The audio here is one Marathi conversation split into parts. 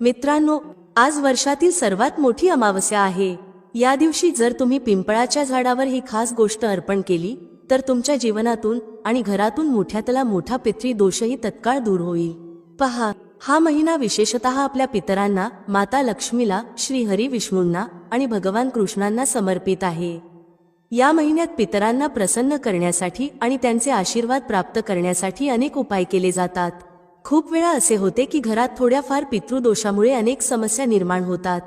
मित्रांनो आज वर्षातील सर्वात मोठी अमावस्या आहे. या दिवशी जर तुम्ही पिंपळाच्या झाडावर ही खास गोष्ट अर्पण केली तर तुमच्या जीवनातून आणि घरातून मोठ्यातला मोठा पितृ दोषही तत्काळ दूर होईल. पहा हा महिना विशेषतः आपल्या पितरांना माता लक्ष्मीला श्रीहरी विष्णूंना आणि भगवान कृष्णांना समर्पित आहे. या महिन्यात पितरांना प्रसन्न करण्यासाठी आणि त्यांचे आशीर्वाद प्राप्त करण्यासाठी अनेक उपाय केले जातात. खूप वेळा असे होते की घरात थोड्याफार पितृदोषामुळे अनेक समस्या निर्माण होतात.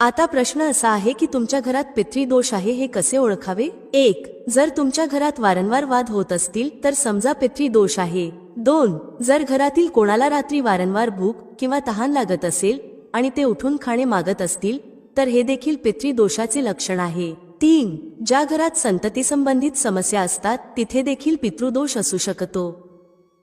आता प्रश्न असा आहे की तुमच्या घरात पितृदोष आहे हे कसे ओळखावे? एक जर तुमच्या घरात वारंवार वाद होत असतील तर समजा पितृदोष आहे. दोन जर घरातील कोणाला रात्री वारंवार भूक किंवा तहान लागत असेल आणि ते उठून खाणे मागत असतील तर हे देखील पितृदोषाचे लक्षण आहे. तीन ज्या घरात संतती संबंधित समस्या असतात तिथे देखील पितृदोष असू शकतो.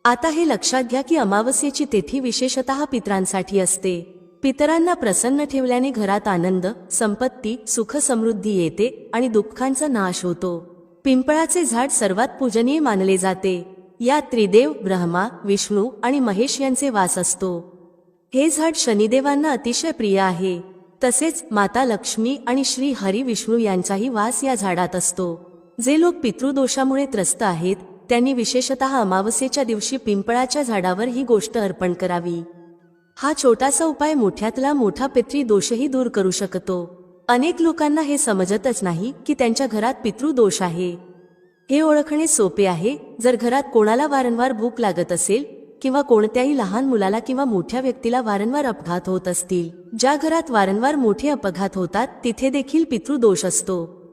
आता हे लक्षात घ्या की अमावस्येची तिथी विशेषतः पितरांसाठी असते. पितरांना प्रसन्न ठेवल्याने घरात आनंद संपत्ती सुख समृद्धी येते आणि दुःखांचा नाश होतो. पिंपळाचे झाड सर्वात पूजनीय मानले जाते. या त्रिदेव ब्रह्मा विष्णू आणि महेश यांचे वास असतो. हे झाड शनिदेवांना अतिशय प्रिय आहे. तसेच माता लक्ष्मी आणि श्री हरी विष्णू यांचाही वास या झाडात असतो. जे लोक पितृदोषामुळे त्रस्त आहेत त्यांनी विशेषतः अमावस्येच्या दिवशी पिंपळाच्या झाडावर ही गोष्ट अर्पण करावी. हा छोटासा उपाय मोठ्यातला मोठा पितृदोषही दूर करू शकतो. अनेक लोकांना हे समजतच नाही की त्यांच्या घरात पितृदोष आहे. हे ओळखणे सोपे आहे जर घरात कोणाला वारंवार भूक लागत असेल किंवा कोणत्याही लहान मुलाला किंवा मोठ्या व्यक्तीला वारंवार अपघात होत असतील. ज्या घरात वारंवार मोठे अपघात होतात तिथे देखील पितृदोष असतो.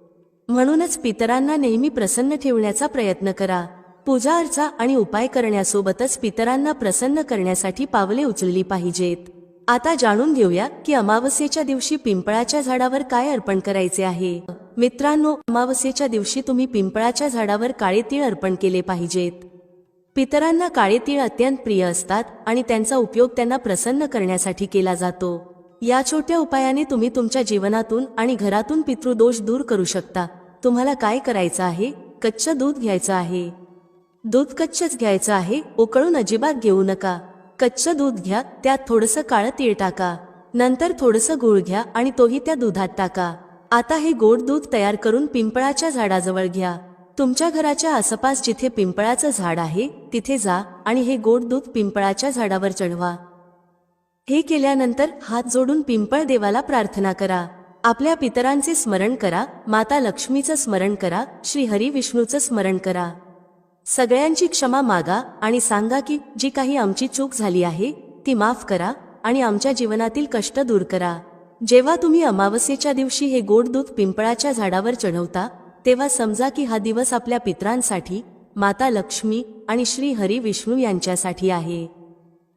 म्हणूनच पितरांना नेहमी प्रसन्न ठेवण्याचा प्रयत्न करा. पूजा अर्चा आणि उपाय करण्यासोबतच पितरांना प्रसन्न करण्यासाठी पावले उचलली पाहिजेत. आता जाणून घेऊया की अमावस्येच्या दिवशी पिंपळाच्या झाडावर काय अर्पण करायचे आहे. मित्रांनो अमावस्येच्या दिवशी तुम्ही पिंपळाच्या झाडावर काळे तीळ अर्पण केले पाहिजेत. पितरांना काळे तीळ अत्यंत प्रिय असतात आणि त्यांचा उपयोग त्यांना प्रसन्न करण्यासाठी केला जातो. या छोट्या उपायाने तुम्ही तुमच्या जीवनातून आणि घरातून पितृदोष दूर करू शकता. तुम्हाला काय करायचं आहे? कच्चं दूध घ्यायचं आहे. दूध कच्चच घ्यायचं आहे उकळून अजिबात घेऊ नका. कच्चं दूध घ्या त्यात थोडंसं काळं तीळ टाका. नंतर थोडंसं गूळ घ्या आणि तोही त्या दुधात टाका. आता हे गोड दूध तयार करून पिंपळाच्या झाडाजवळ घ्या. तुमच्या घराच्या आसपास जिथे पिंपळाचं झाड आहे तिथे जा आणि हे गोड दूध पिंपळाच्या झाडावर चढवा. हे केल्यानंतर हात जोडून पिंपळ देवाला प्रार्थना करा. आपल्या पितरांचे स्मरण करा माता लक्ष्मीचं स्मरण करा श्री हरी विष्णूचं स्मरण करा. सगळ्यांची क्षमा मागा आणि सांगा की जी काही आमची चूक झाली आहे ती माफ करा आणि आमच्या जीवनातील कष्ट दूर करा. जेव्हा तुम्ही अमावस्येच्या दिवशी हे गोड दूध पिंपळाच्या झाडावर चढवता तेव्हा समजा की हा दिवस आपल्या पित्रांसाठी माता लक्ष्मी आणि श्री हरी विष्णू यांच्यासाठी आहे.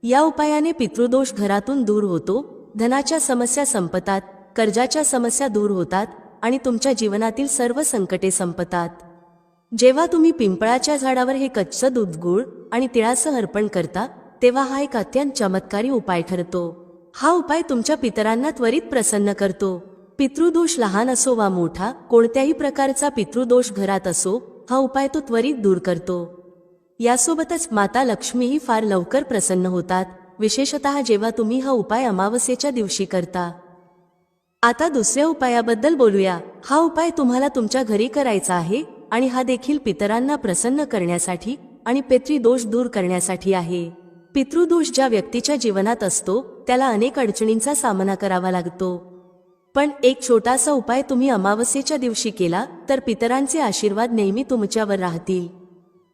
या उपायाने पितृदोष घरातून दूर होतो धनाच्या समस्या संपतात कर्जाच्या समस्या दूर होतात आणि तुमच्या जीवनातील सर्व संकटे संपतात. जेव्हा तुम्ही पिंपळाच्या झाडावर हे कच्चं दूध गुळ आणि तिळासह अर्पण करता तेव्हा हा एक अत्यंत चमत्कारी उपाय ठरतो. हा उपाय तुमच्या पितरांना त्वरित प्रसन्न करतो. पितृदोष लहान असो वा मोठा कोणत्याही प्रकारचा पितृदोष घरात असो हा उपाय तो त्वरित दूर करतो. यासोबतच माता लक्ष्मीही फार लवकर प्रसन्न होतात विशेषतः जेव्हा तुम्ही हा उपाय अमावस्येच्या दिवशी करता. आता दुसऱ्या उपायाबद्दल बोलूया. हा उपाय तुम्हाला तुमच्या घरी करायचा आहे? आणि हा देखील पितरांना प्रसन्न करण्यासाठी आणि पितृदोष दूर करण्यासाठी आहे. पितृदोष ज्या व्यक्तीच्या जीवनात असतो त्याला अनेक अडचणींचा सामना करावा लागतो. पण एक छोटासा उपाय तुम्ही अमावस्येच्या दिवशी केला तर पितरांचे आशीर्वाद नेहमी तुमच्यावर राहतील.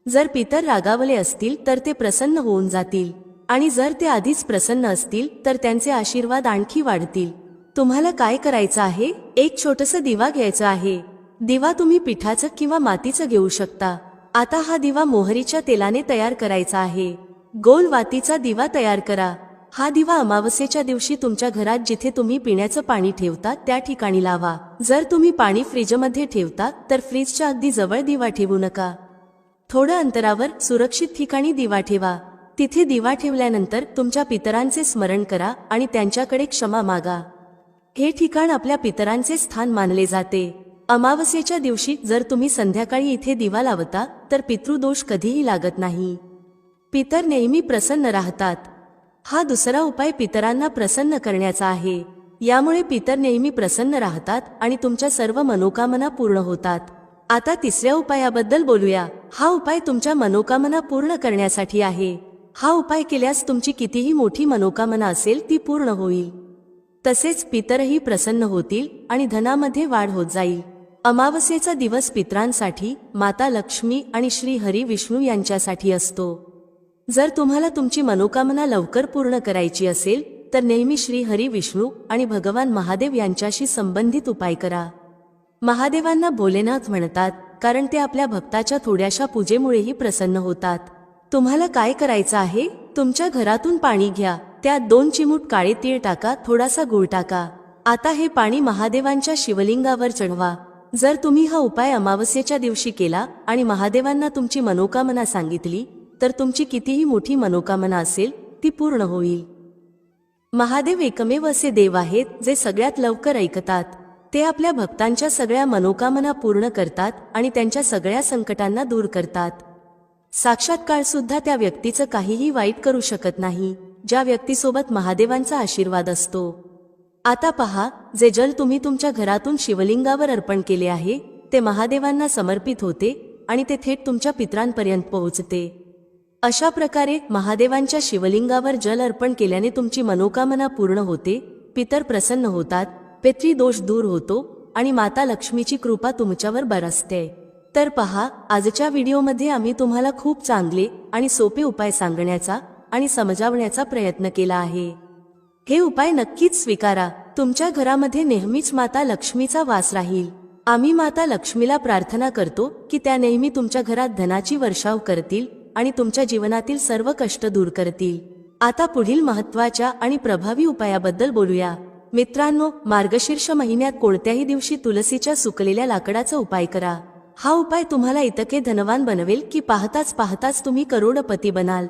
जर पितर रागावले असतील तर ते प्रसन्न होऊन जातील. आणि जर ते आधीच प्रसन्न असतील तर त्यांचे आशीर्वाद आणखी वाढतील. तुम्हाला काय करायचं आहे? एक छोटस दिवा घ्यायचा आहे. दिवा तुम्ही पिठाचं किंवा मातीचं घेऊ शकता. आता हा दिवा मोहरीच्या तेलाने तयार करायचा आहे. गोल वातीचा दिवा तयार करा. हा दिवा अमावस्येच्या दिवशी तुमच्या घरात जिथे तुम्ही पिण्याचं पाणी ठेवता त्या ठिकाणी लावा. जर तुम्ही पाणी फ्रीजमध्ये ठेवता तर फ्रीजच्या अगदी जवळ दिवा ठेवू नका. थोडं अंतरावर सुरक्षित ठिकाणी दिवा ठेवा. तिथे दिवा ठेवल्यानंतर तुमच्या पितरांचे स्मरण करा आणि त्यांच्याकडे क्षमा मागा. हे ठिकाण आपल्या पितरांचे स्थान मानले जाते. अमावस्येच्या दिवशी जर तुम्ही संध्याकाळी इथे दिवा लावता तर पितृदोष कधीही लागत नाही. पितर नेहमी प्रसन्न राहतात. हा दुसरा उपाय पितरांना प्रसन्न करण्याचा आहे. यामुळे पितर नेहमी प्रसन्न राहतात आणि तुमच्या सर्व मनोकामना पूर्ण होतात. आता तिसऱ्या उपायाबद्दल बोलूया. हा उपाय तुमच्या मनोकामना पूर्ण करण्यासाठी आहे. हा उपाय केल्यास तुमची कितीही मोठी मनोकामना असेल ती पूर्ण होईल. तसेच पितरही प्रसन्न होतील आणि धनामध्ये वाढ होत जाईल. अमावस्येचा दिवस पित्रांसाठी माता लक्ष्मी आणि श्री हरी विष्णू यांच्यासाठी असतो. जर तुम्हाला तुमची मनोकामना लवकर पूर्ण करायची असेल तर नेहमी श्री हरी विष्णू आणि भगवान महादेव यांच्याशी संबंधित उपाय करा. महादेवांना भोलेनाथ म्हणतात कारण ते आपल्या भक्ताच्या थोड्याशा पूजेमुळेही प्रसन्न होतात. तुम्हाला काय करायचं आहे? तुमच्या घरातून पाणी घ्या त्यात दोन चिमूट काळे तीळ टाका थोडासा गुळ टाका. आता हे पाणी महादेवांच्या शिवलिंगावर चढवा. जर तुम्ही हा उपाय अमावस्येच्या दिवशी केला आणि महादेवांना तुमची मनोकामना सांगितली तर तुमची कितीही मोठी मनोकामना असेल ती पूर्ण होईल. महादेव एकमेव असे देव आहेत जे सगळ्यात लवकर ऐकतात. ते आपल्या भक्तांच्या सगळ्या मनोकामना पूर्ण करतात आणि त्यांच्या सगळ्या संकटांना दूर करतात. साक्षात्काळ सुद्धा त्या व्यक्तीचं काहीही वाईट करू शकत नाही ज्या व्यक्तीसोबत महादेवांचा आशीर्वाद असतो. आता पहा जे जल तुम्ही तुमच्या घरातून शिवलिंगावर अर्पण केले आहे ते महादेवांना समर्पित होते आणि ते थेट तुमच्या पित्रांपर्यंत पोहोचते. अशा प्रकारे महादेवांच्या शिवलिंगावर जल अर्पण केल्याने तुमची मनोकामना पूर्ण होते पितर प्रसन्न होतात पितृ दोष दूर होतो आणि माता लक्ष्मीची कृपा तुमच्यावर बरसते. तर पहा आजच्या व्हिडिओमध्ये आम्ही तुम्हाला खूप चांगले आणि सोपे उपाय सांगण्याचा आणि समजावण्याचा प्रयत्न केला आहे. हे उपाय नक्कीच स्वीकारा. तुमच्या घरामध्ये नेहमीच माता लक्ष्मीचा वास राहील. आम्ही माता लक्ष्मीला प्रार्थना करतो की त्या नेहमी तुमच्या घरात धनाची वर्षाव करतील आणि तुमच्या जीवनातील सर्व कष्ट दूर करतील. आता पुढील महत्त्वाच्या आणि प्रभावी उपायाबद्दल बोलूया. मित्रांनो मार्गशीर्ष महिन्यात कोणत्याही दिवशी तुलसीच्या सुकलेल्या लाकडाचा उपाय करा. हा उपाय तुम्हाला इतके धनवान बनवेल की पाहताच पाहताच तुम्ही करोडपती बनाल.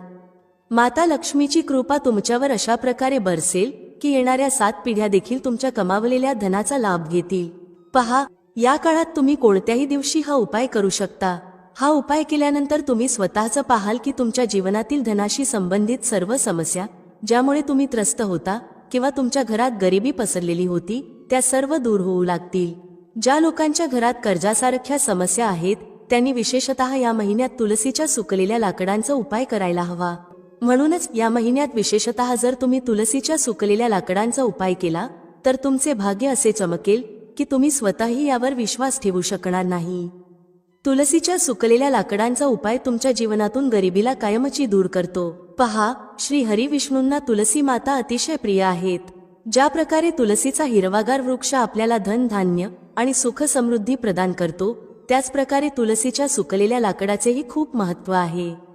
माता लक्ष्मीची कृपा तुमच्यावर अशा प्रकारे बरसेल की येणाऱ्या सात पिढ्या देखील तुमच्या कमावलेल्या धनाचा लाभ घेतील. पहा या काळात तुम्ही कोणत्याही दिवशी हा उपाय करू शकता. हा उपाय केल्यानंतर तुम्ही स्वतःचं पाहाल की तुमच्या जीवनातील धनाशी संबंधित सर्व समस्या ज्यामुळे तुम्ही त्रस्त होता किंवा तुमच्या घरात गरिबी पसरलेली होती त्या सर्व दूर होऊ लागतील. ज्या लोकांच्या घरात कर्जासारख्या समस्या आहेत त्यांनी विशेषतः या महिन्यात तुलसीच्या सुकलेल्या लाकडांचा उपाय करायला हवा. म्हणूनच या महिन्यात विशेषतः जर तुम्ही तुलसीच्या सुकलेल्या लाकडांचा उपाय केला तर तुमचे भाग्य असे चमकेल की तुम्ही स्वतःही यावर विश्वास ठेवू शकणार नाही. तुलसीच्या सुकलेल्या लाकडांचा उपाय तुमच्या जीवनातून गरिबीला कायमची दूर करतो. पहा श्री हरी विष्णूंना तुलसी माता अतिशय प्रिय आहेत. ज्या प्रकारे तुलसीचा हिरवागार वृक्ष आपल्याला धन धान्य आणि सुख समृद्धी प्रदान करतो त्याचप्रकारे तुलसीच्या सुकलेल्या लाकडाचेही खूप महत्त्व आहे.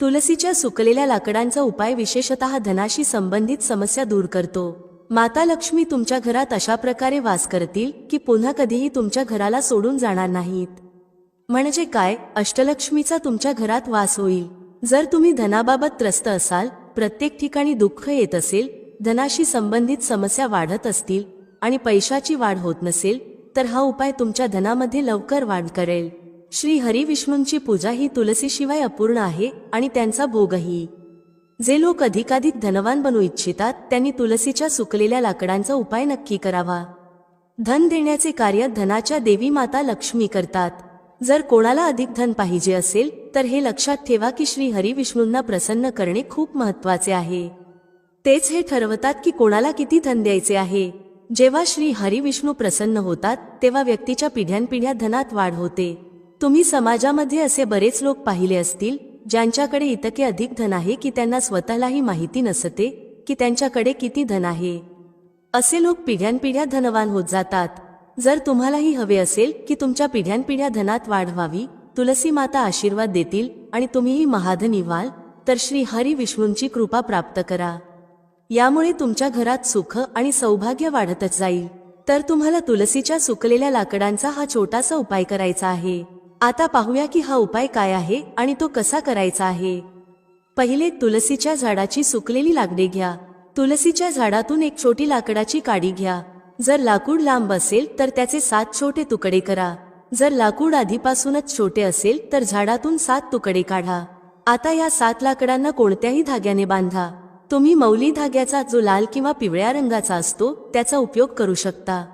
तुलसीच्या सुकलेल्या लाकडांचा उपाय विशेषतः धनाशी संबंधित समस्या दूर करतो. माता लक्ष्मी तुमच्या घरात अशा प्रकारे वास करतील की पुन्हा कधीही तुमच्या घराला सोडून जाणार नाहीत. म्हणजे काय? अष्टलक्ष्मीचा तुमच्या घरात वास होईल. जर तुम्ही धनाबाबत त्रस्त असाल प्रत्येक ठिकाणी दुःख येत असेल धनाशी संबंधित समस्या वाढत असतील आणि पैशाची वाढ होत नसेल तर हा उपाय तुमच्या धनामध्ये लवकर वाढ करेल. श्री हरी विष्णूंची पूजा ही तुलसीशिवाय अपूर्ण आहे आणि त्यांचा भोगही. जे लोक अधिकाधिक धनवान बनू इच्छितात त्यांनी तुलसीच्या सुकलेल्या लाकडांचा उपाय नक्की करावा. धन देण्याचे कार्य धनाच्या देवी माता लक्ष्मी करतात. जर कोणाला अधिक धन पाहिजे असेल तर हे लक्षात ठेवा की श्री हरी विष्णूंना प्रसन्न करणे खूप महत्त्वाचे आहे. तेच हे ठरवतात की कोणाला किती धन द्यायचे आहे. जेव्हा श्री हरी विष्णू प्रसन्न होतात तेव्हा व्यक्तीच्या पिढ्यानपिढ्या धनात वाढ होते. तुम्ही समाजामध्ये असे बरेच लोक पाहिले असतील ज्यांच्याकडे इतके अधिक धन आहे की त्यांना स्वतःलाही माहिती नसते की त्यांच्याकडे किती धन आहे. असे लोक पिढ्यानपिढ्या धनवान होत जातात. जर तुम्हालाही हवे असेल की तुमच्या पिढ्यानपिढ्या धनात वाढ व्हावी तुलसी माता आशीर्वाद देतील आणि तुम्हीही महाधनी व्हाल तर श्री हरी विष्णूंची कृपा प्राप्त करा. यामुळे तुमच्या घरात सुख आणि सौभाग्य वाढतच जाईल. तर तुम्हाला तुलसीच्या सुकलेल्या लाकडांचा हा छोटासा उपाय करायचा आहे. आता पाहूया की हा उपाय काय आहे आणि तो कसा करायचा आहे. पहिले तुलसीच्या झाडाची सुकलेली लाकडे घ्या. तुलसीच्या झाडातून एक छोटी लाकडाची काडी घ्या. जर लाकूड लांब असेल तर त्याचे सात छोटे तुकडे करा. जर लाकूड आधीपासूनच छोटे असेल तर झाडातून सात तुकडे काढा. आता या सात लाकडांना कोणत्याही धाग्याने बांधा. तुम्ही मौली धाग्याचा जो लाल किंवा पिवळ्या रंगाचा असतो त्याचा उपयोग करू शकता.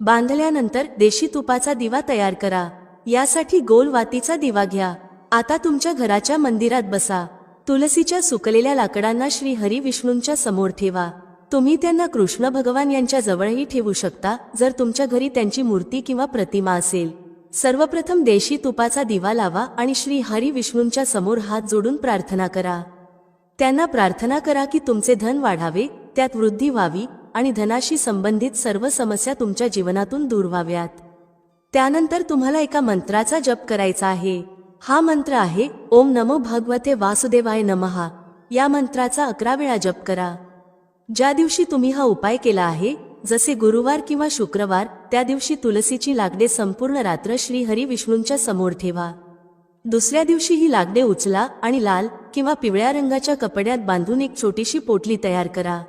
बांधल्यानंतर देशी तुपाचा दिवा तयार करा. यासाठी गोल वातीचा दिवा घ्या. आता तुमच्या घराच्या मंदिरात बसा. तुलसीच्या सुकलेल्या लाकडांना श्री हरी विष्णूंच्या समोर ठेवा. तुम्ही त्यांना कृष्ण भगवान यांच्या जवळही ठेवू शकता जर तुमच्या घरी त्यांची मूर्ती किंवा प्रतिमा असेल. सर्वप्रथम देशी तुपाचा दिवा लावा आणि श्री हरी विष्णूंच्या समोर हात जोडून प्रार्थना करा. त्यांना प्रार्थना करा की तुमचे धन वाढावे त्यात वृद्धी व्हावी आणि धनाशी संबंधित सर्व समस्या तुमच्या जीवनातून दूर व्हाव्यात. त्यानंतर तुम्हाला एका मंत्राचा जप करायचा आहे. हा मंत्र आहे ओम नमो भगवते वासुदेवाय नमहा या मंत्राचा अकरा वेळा जप करा. ज्या दिवशी तुम्ही हा उपाय केला आहे जसे गुरुवार किंवा शुक्रवार त्या दिवशी तुलसीची लागडे संपूर्ण रात्र श्री हरी विष्णूंच्या समोर ठेवा. दुसऱ्या दिवशी ही लाकडे उचला आणि लाल किंवा पिवळ्या रंगाच्या कपड्यात बांधून एक छोटीशी पोटली तयार करा.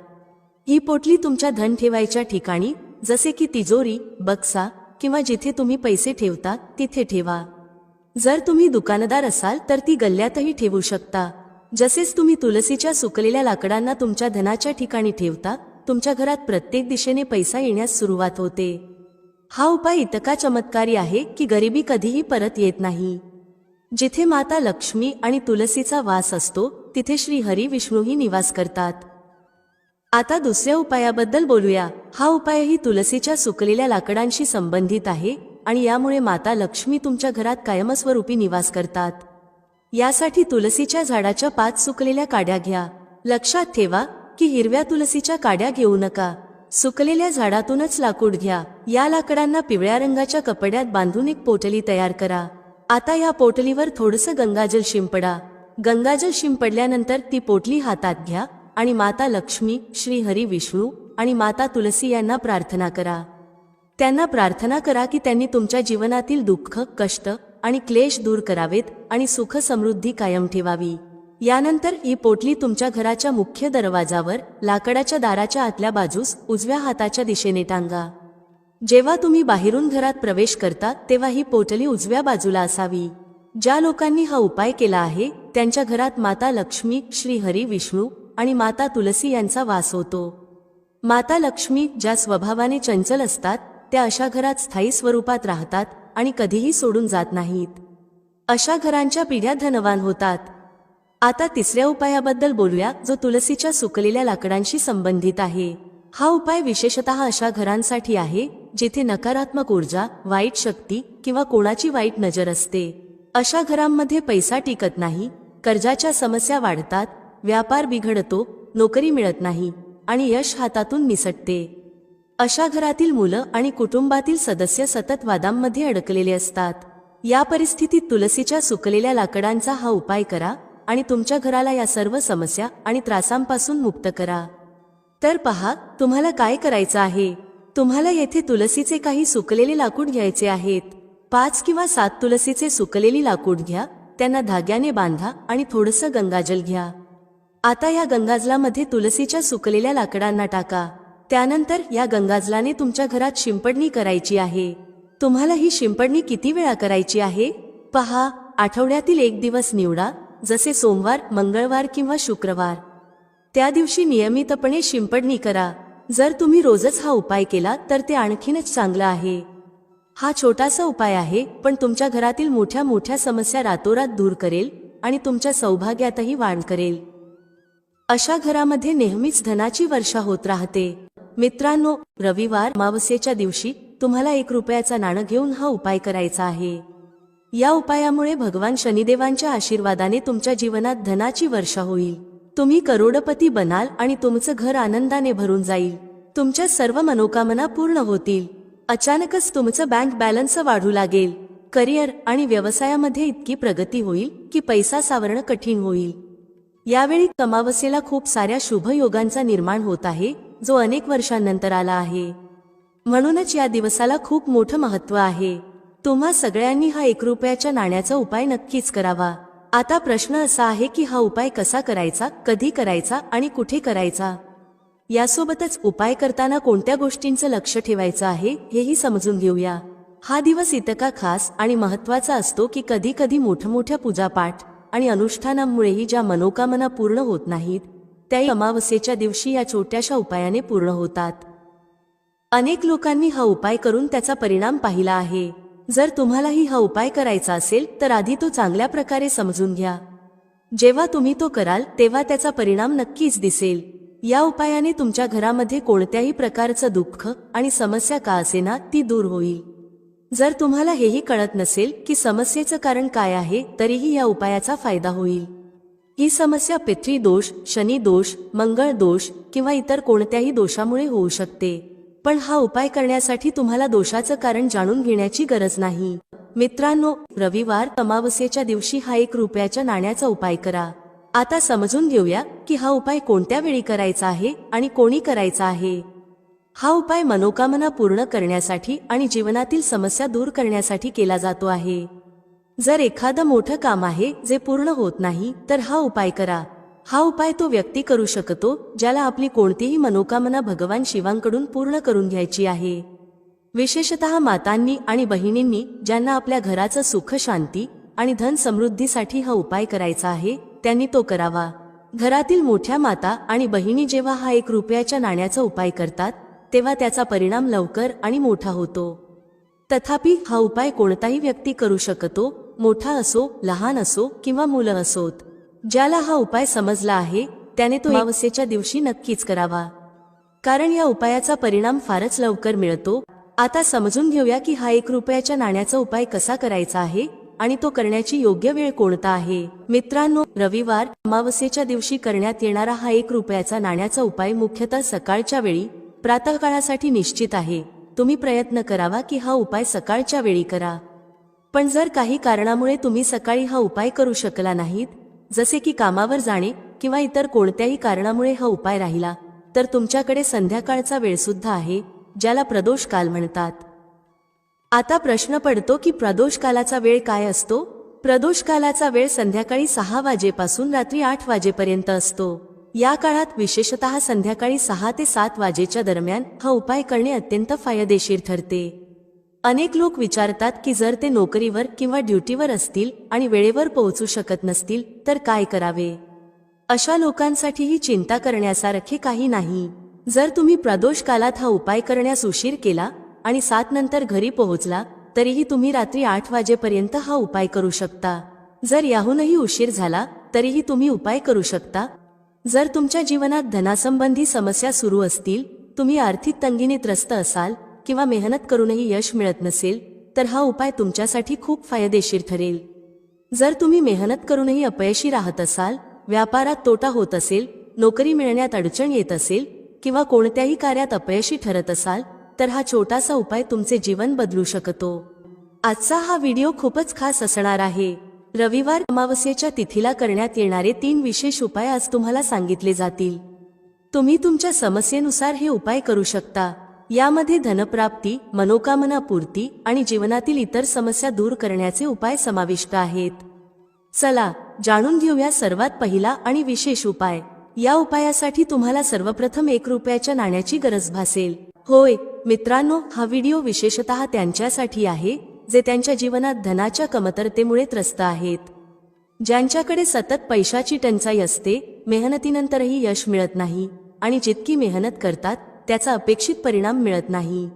ही पोटली तुमच्या धन ठेवायच्या ठिकाणी जसे की तिजोरी बक्सा किंवा जिथे तुम्ही पैसे ठेवता तिथे ठेवा. जर तुम्ही दुकानदार असाल तर ती गल्ल्यातही ठेवू शकता. जसेच तुम्ही तुलसीच्या सुकलेल्या लाकडांना तुमच्या धनाच्या ठिकाणी ठेवता तुमच्या घरात प्रत्येक दिशेने पैसा येण्यास सुरुवात होते. हा उपाय इतका चमत्कारी आहे की गरिबी कधीही परत येत नाही. जिथे माता लक्ष्मी आणि तुलसीचा वास असतो तिथे श्री हरी विष्णूही निवास करतात. आता दुसऱ्या उपायाबद्दल बोलूया. हा उपायही तुलसीच्या सुकलेल्या लाकडांशी संबंधित आहे आणि यामुळे माता लक्ष्मी तुमच्या घरात कायमस्वरूपी निवास करतात. यासाठी तुलसीच्या झाडाच्या पाच सुकलेल्या काड्या घ्या. लक्षात ठेवा की हिरव्या तुलसीच्या काड्या घेऊ नका. सुकलेल्या झाडातूनच लाकूड घ्या. या लाकडांना पिवळ्या रंगाच्या कपड्यात बांधून एक पोटली तयार करा. आता या पोटलीवर थोडंसं गंगाजल शिंपडा. गंगाजल शिंपडल्यानंतर ती पोटली हातात घ्या. आणि माता लक्ष्मी श्री हरी विष्णू आणि माता तुलसी यांना प्रार्थना करा. त्यांना प्रार्थना करा की त्यांनी तुमच्या जीवनातील दुःख कष्ट आणि क्लेश दूर करावेत आणि सुख समृद्धी कायम ठेवावी. यानंतर ही पोटली तुमच्या घराच्या मुख्य दरवाजावर लाकडाच्या दाराच्या आतल्या बाजूस उजव्या हाताच्या दिशेने टांगा. जेव्हा तुम्ही बाहेरून घरात प्रवेश करता तेव्हा ही पोटली उजव्या बाजूला असावी. ज्या लोकांनी हा उपाय केला आहे त्यांच्या घरात माता लक्ष्मी श्री हरी विष्णू आणि माता तुलसी यांचा वास होतो. माता लक्ष्मी ज्या स्वभावाने चंचल असतात त्या अशा घरात स्थायी स्वरूपात राहतात आणि कधीही सोडून जात नाहीत. अशा घरांच्या पिढ्या धनवान होतात. आता तिसऱ्या उपायाबद्दल बोलूया जो तुलसीच्या सुकलेल्या लाकडांशी संबंधित आहे. हा उपाय विशेषतः अशा घरांसाठी आहे जिथे नकारात्मक ऊर्जा वाईट शक्ती किंवा कोणाची वाईट नजर असते. अशा घरांमध्ये पैसा टिकत नाही कर्जाच्या समस्या वाढतात व्यापार बिघडतो नोकरी मिळत नाही आणि यश हातातून निसटते. अशा घरातील मुलं आणि कुटुंबातील सदस्य सतत वादांमध्ये अडकलेले असतात. या परिस्थितीत तुलसीच्या सुकलेल्या लाकडांचा हा उपाय करा आणि तुमच्या घराला या सर्व समस्या आणि त्रासांपासून मुक्त करा. तर पहा तुम्हाला काय करायचं आहे? तुम्हाला येथे तुलसीचे काही सुकलेले लाकूड घ्यायचे आहेत. पाच किंवा सात तुलसीचे सुकलेली लाकूड घ्या त्यांना धाग्याने बांधा आणि थोडंसं गंगाजल घ्या. आता या गंगाजलामध्ये तुलसीच्या सुकलेल्या लाकडांना टाका. त्यानंतर या गंगाजलाने तुमच्या घरात शिंपडणी करायची आहे. तुम्हाला ही शिंपडणी किती वेळा करायची आहे? पहा आठवड्यातील एक दिवस निवडा जसे सोमवार मंगळवार किंवा शुक्रवार. त्या दिवशी नियमितपणे शिंपडणी करा. जर तुम्ही रोजच हा उपाय केला तर ते आणखीनच चांगलं आहे. हा छोटासा उपाय आहे पण तुमच्या घरातील मोठ्या मोठ्या समस्या रातोरात दूर करेल आणि तुमच्या सौभाग्यातही वाढ करेल. अशा घरामध्ये नेहमीच धनाची वर्षा होत राहते. मित्रांनो रविवार मावसेच्या दिवशी तुम्हाला एक रुपयाचा नाणं घेऊन हा उपाय करायचा आहे. या उपायामुळे भगवान शनिदेवांच्या आशीर्वादाने तुमच्या जीवनात धनाची वर्षा होईल. तुम्ही करोडपती बनाल आणि तुमचं घर आनंदाने भरून जाईल. तुमच्या सर्व मनोकामना पूर्ण होतील. अचानकच तुमचं बँक बॅलन्स वाढू लागेल. करिअर आणि व्यवसायामध्ये इतकी प्रगती होईल की पैसा सावरणं कठीण होईल. यावेळी कमावसेला खूप साऱ्या शुभ योगांचा निर्माण होत आहे जो अनेक वर्षांनंतर आला आहे. म्हणूनच या दिवसाला खूप मोठं महत्त्व आहे. तुम्हा सगळ्यांनी हा एक रुपयाच्या नाण्याचा उपाय नक्कीच करावा. आता प्रश्न असा आहे की हा उपाय कसा करायचा कधी करायचा आणि कुठे करायचा? यासोबतच उपाय करताना कोणत्या गोष्टींचं लक्ष ठेवायचं आहे हेही समजून घेऊया. हा दिवस इतका खास आणि महत्त्वाचा असतो की कधी कधी मोठमोठ्या पूजापाठ आणि अनुष्ठानांमुळेही ज्या मनोकामना पूर्ण होत नाहीत त्याही अमावस्येच्या दिवशी या छोट्याशा उपायाने पूर्ण होतात. अनेक लोकांनी हा उपाय करून त्याचा परिणाम पाहिला आहे. जर तुम्हालाही हा उपाय करायचा असेल तर आधी तो चांगल्या प्रकारे समजून घ्या. जेव्हा तुम्ही तो कराल तेव्हा त्याचा परिणाम नक्कीच दिसेल. या उपायाने तुमच्या घरामध्ये कोणत्याही प्रकारचं दुःख आणि समस्या का असेना ती दूर होईल. जर तुम्हाला हेही कळत नसेल की समस्येचं कारण काय आहे तरीही या उपायाचा फायदा होईल. ही समस्या पितृ दोष शनी दोष मंगळ दोष किंवा इतर कोणत्याही दोषामुळे होऊ शकते. पण हा उपाय करण्यासाठी तुम्हाला दोषाचं कारण जाणून घेण्याची गरज नाही. मित्रांनो रविवार अमावस्येच्या दिवशी हा एक रुपयाच्या नाण्याचा उपाय करा. आता समजून घेऊया की हा उपाय कोणत्या वेळी करायचा आहे आणि कोणी करायचा आहे. हा उपाय मनोकामना पूर्ण करण्यासाठी आणि जीवनातील समस्या दूर करण्यासाठी केला जातो आहे. जर एखादं मोठं काम आहे जे पूर्ण होत नाही तर हा उपाय करा. हा उपाय तो व्यक्ती करू शकतो ज्याला आपली कोणतीही मनोकामना भगवान शिवांकडून पूर्ण करून घ्यायची आहे. विशेषतः मातांनी आणि बहिणींनी ज्यांना आपल्या घराचं सुख शांती आणि धन समृद्धीसाठी हा उपाय करायचा आहे त्यांनी तो करावा. घरातील मोठ्या माता आणि बहिणी जेव्हा हा एक रुपयाच्या नाण्याचा उपाय करतात तेव्हा त्याचा परिणाम लवकर आणि मोठा होतो. तथापि हा उपाय कोणताही व्यक्ती करू शकतो मोठा असो लहान असो किंवा मुलं असोत. ज्याला हा उपाय समजला आहे त्याने तो अमावस्येच्या दिवशी नक्कीच करावा. कारण या उपायाचा परिणाम फारच लवकर मिळतो. आता समजून घेऊया की हा एक रुपयाच्या नाण्याचा उपाय कसा करायचा आहे आणि तो करण्याची योग्य वेळ कोणता आहे. मित्रांनो रविवार अमावस्येच्या दिवशी करण्यात येणारा हा एक रुपयाचा नाण्याचा उपाय मुख्यतः सकाळच्या वेळी प्रातःकाळासाठी निश्चित आहे. तुम्ही प्रयत्न करावा की हा उपाय सकाळच्या वेळी करा. पण जर काही कारणामुळे तुम्ही सकाळी हा उपाय करू शकला नाहीत जसे की कामावर जाणे किंवा इतर कोणत्याही कारणामुळे हा उपाय राहिला तर तुमच्याकडे संध्याकाळचा वेळसुद्धा आहे ज्याला प्रदोष काल म्हणतात. आता प्रश्न पडतो की प्रदोष कालाचा वेळ काय असतो? प्रदोष कालाचा वेळ संध्याकाळी सहा वाजेपासून रात्री आठ वाजेपर्यंत असतो. या काळात विशेषतः संध्याकाळी सहा ते सात वाजेच्या दरम्यान हा उपाय करणे अत्यंत फायदेशीर ठरते. अनेक लोक विचारतात की जर ते नोकरीवर किंवा ड्युटीवर असतील आणि वेळेवर पोहोचू शकत नसतील तर काय करावे? अशा लोकांसाठीही चिंता करण्यासारखे काही नाही. जर तुम्ही प्रदोष कालात हा उपाय करण्यास उशीर केला आणि सात नंतर घरी पोहोचला तरीही तुम्ही रात्री आठ वाजेपर्यंत हा उपाय करू शकता. जर याहूनही उशीर झाला तरीही तुम्ही उपाय करू शकता जर तुमच्या जीवनात धनासंबंधी समस्या सुरू असतील तुम्ही आर्थिक तंगीने त्रस्त असाल किंवा मेहनत करूनही यश मिळत नसेल तर हा उपाय तुमच्यासाठी खूप फायदेशीर ठरेल. जर तुम्ही मेहनत करूनही अपयशी राहत असाल व्यापारात तोटा होत असेल नोकरी मिळण्यात अडचण येत असेल किंवा कोणत्याही कार्यात अपयशी ठरत असाल तर हा छोटासा उपाय तुमचे जीवन बदलू शकतो. आजचा हा व्हिडिओ खूपच खास असणार आहे. रविवार अमावस्येच्या तिथीला करण्यात येणारे तीन विशेष उपाय आज तुम्हाला सांगितले जातील. तुम्ही तुमच्या समस्येनुसार हे उपाय करू शकता. यामध्ये धनप्राप्ती मनोकामना पूर्ती आणि जीवनातील इतर समस्या दूर करण्याचे उपाय समाविष्ट आहेत. चला जाणून घेऊया सर्वात पहिला आणि विशेष उपाय. या उपायासाठी तुम्हाला सर्वप्रथम एक रुपयाच्या नाण्याची गरज भासेल. होय मित्रांनो हा व्हिडिओ विशेषतः त्यांच्यासाठी आहे जे त्यांच्या जीवनात धनाच्या कमतरतेमुळे त्रस्त आहेत. ज्यांच्याकडे सतत पैशाची टंचाई असते मेहनतीनंतरही यश मिळत नाही आणि जितकी मेहनत करतात त्याचा अपेक्षित परिणाम मिळत नाही.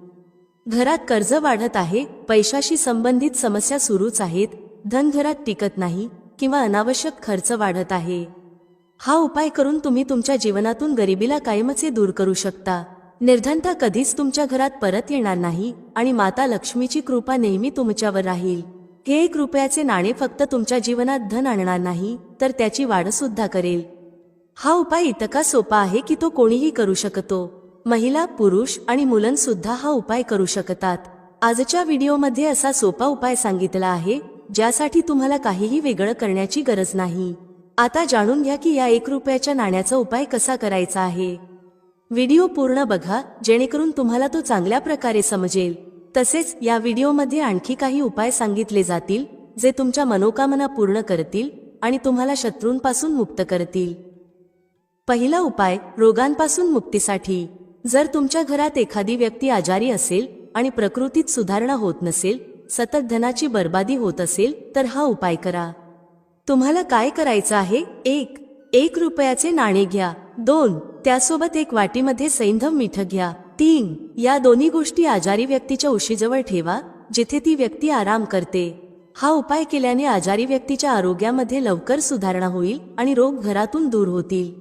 घरात कर्ज वाढत आहे पैशाशी संबंधित समस्या सुरूच आहेत धन घरात टिकत नाही किंवा अनावश्यक खर्च वाढत आहे. हा उपाय करून तुम्ही तुमच्या जीवनातून गरिबीला कायमचे दूर करू शकता. निर्धनता कधीच तुमच्या घरात परत येणार नाही आणि माता लक्ष्मीची कृपा नेहमी तुमच्यावर राहील. हे एक रुपयाचे नाणे फक्त तुमच्या जीवनात धन आणणार नाही तर त्याची वाढ सुद्धा करेल. हा उपाय इतका सोपा आहे की तो कोणीही करू शकतो. महिला पुरुष आणि मुलंसुद्धा हा उपाय करू शकतात. आजच्या व्हिडिओमध्ये असा सोपा उपाय सांगितला आहे ज्यासाठी तुम्हाला काहीही वेगळं करण्याची गरज नाही. आता जाणून घ्या की या एक रुपयाच्या नाण्याचा उपाय कसा करायचा आहे. व्हिडिओ पूर्ण बघा जेणेकरून तुम्हाला तो चांगल्या प्रकारे समजेल. तसेच या व्हिडिओमध्ये आणखी काही उपाय सांगितले जातील जे तुमच्या मनोकामना पूर्ण करतील आणि तुम्हाला शत्रूंपासून मुक्त करतील. पहिला उपाय रोगांपासून मुक्तीसाठी. जर तुमच्या घरात एखादी व्यक्ती आजारी असेल आणि प्रकृतीत सुधारणा होत नसेल सतत धनाची बर्बादी होत असेल तर हा उपाय करा. तुम्हाला काय करायचं आहे? एक. एक रुपयाचे नाणे घ्या. दोन. त्यासोबत एक वाटीमध्ये सैंधव मिठ घ्या. तीन या दोन्ही गोष्टी आजारी व्यक्तीच्या उशीजवळ ठेवा जिथे ती व्यक्ती आराम करते. हा उपाय केल्याने आजारी व्यक्तीच्या आरोग्यामध्ये लवकर सुधारणा होईल आणि रोग घरातून दूर होतील.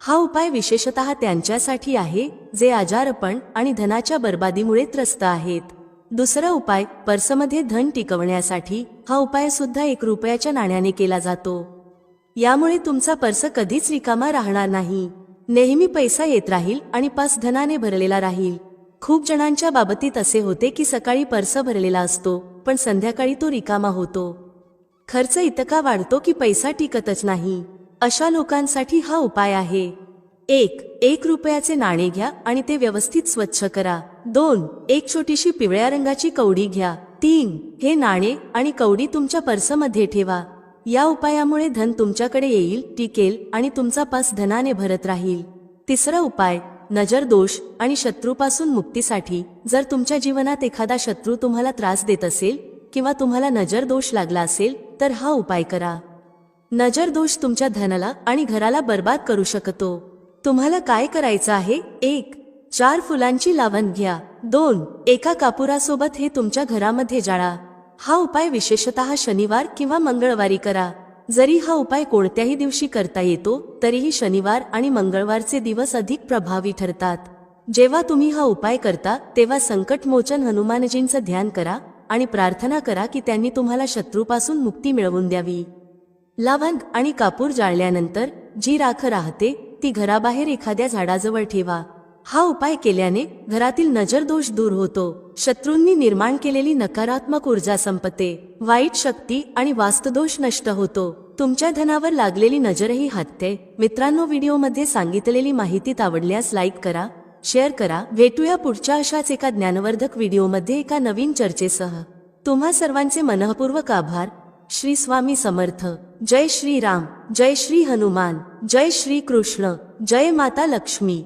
हा उपाय विशेषतः त्यांच्यासाठी आहे जे आजारपण आणि धनाच्या बर्बादीमुळे त्रस्त आहेत. दुसरा उपाय पर्समध्ये धन टिकवण्यासाठी हा उपाय सुद्धा एक रुपयाच्या नाण्याने केला जातो. यामुळे तुमचा पर्स कधीच रिकामा राहणार नाही. नेहमी पैसा येत राहील आणि पास धनाने भरलेला राहील. खूप जणांच्या बाबतीत असे होते की सकाळी पर्स भरलेला असतो पण संध्याकाळी तो रिकामा होतो. खर्च इतका वाढतो की पैसा टिकतच नाही. अशा लोकांसाठी हा उपाय आहे. एक एक रुपयाचे नाणे घ्या आणि ते व्यवस्थित स्वच्छ करा. दोन एक छोटीशी पिवळ्या रंगाची कवडी घ्या. तीन हे नाणे आणि कवडी तुमच्या पर्समध्ये ठेवा. या उपायामुळे धन तुमच्याकडे येईल टिकेल आणि तुमचा पास धनाने भरत राहील. तिसरा उपाय नजर दोष आणि शत्रूपासून मुक्तीसाठी जर तुमच्या जीवनात एखादा शत्रू तुम्हाला त्रास देत असेल किंवा तुम्हाला नजर दोष लागला असेल तर हा उपाय करा. नजर दोष तुमच्या धनाला आणि घराला बर्बाद करू शकतो. तुम्हाला काय करायचं आहे? एक चार फुलांची लावण घ्या. दोन एका कापुरासोबत हे तुमच्या घरामध्ये जाळा. हा उपाय विशेषतः शनिवार किंवा मंगळवारी करा. जरी हा उपाय कोणत्याही दिवशी करता येतो तरीही शनिवार आणि मंगळवारचे दिवस अधिक प्रभावी ठरतात. जेव्हा तुम्ही हा उपाय करता तेव्हा संकटमोचन हनुमानजींचं ध्यान करा आणि प्रार्थना करा की त्यांनी तुम्हाला शत्रूपासून मुक्ती मिळवून द्यावी. लवंग आणि कापूर जाळल्यानंतर जी राख राहते ती घराबाहेर एखाद्या झाडाजवळ ठेवा. हा उपाय केल्याने घरातील नजर दोष दूर होतो. शत्रूंनी निर्माण केलेली नकारात्मक ऊर्जा संपते. वाईट शक्ती आणि वास्तुदोष नष्ट होतो. तुमच्या धनावर लागलेली नजरही हटते. मित्रांनो व्हिडिओमध्ये सांगितलेली माहिती आवडल्यास लाईक करा शेअर करा. भेटूया पुढच्या अशाच एका ज्ञानवर्धक व्हिडिओमध्ये एका नवीन चर्चेसह. तुम्हा सर्वांचे मनःपूर्वक आभार. श्री स्वामी समर्थ. जय श्री राम. जय श्री हनुमान. जय श्री कृष्ण. जय माता लक्ष्मी.